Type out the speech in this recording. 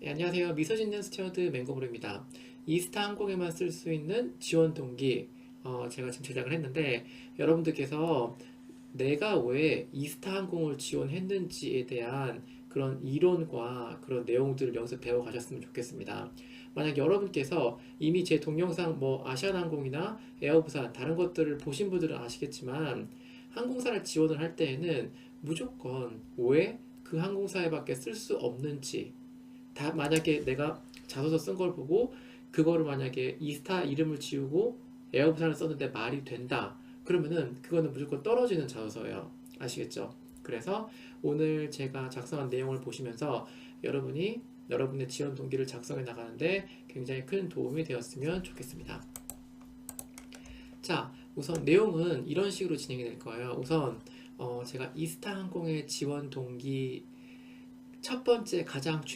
네, 안녕하세요. 미소 짓는 스튜어드 맹고브입니다. 이스타 항공에만 쓸 수 있는 지원 동기 어, 제가 지금 제작을 했는데 여러분들께서 내가 왜 이스타 항공을 지원했는지에 대한 그런 이론과 그런 내용들을 여기서 배워 가셨으면 좋겠습니다. 만약 여러분께서 이미 제 동영상 뭐 아시아나항공이나 에어부산 다른 것들을 보신 분들은 아시겠지만 항공사를 지원을 할 때에는 무조건 왜 그 항공사에 밖에 쓸 수 없는지 다 만약에 내가 자소서 쓴 걸 보고 그거를 만약에 이스타 이름을 지우고 에어부산을 썼는데 말이 된다 그러면은 그거는 무조건 떨어지는 자소서예요 아시겠죠? 그래서 오늘 제가 작성한 내용을 보시면서 여러분이 여러분의 지원 동기를 작성해 나가는데 굉장히 큰 도움이 되었으면 좋겠습니다. 자, 우선 내용은 이런 식으로 진행이 될 거예요. 우선 어, 제가 이스타 항공의 지원 동기 첫 번째 가장 중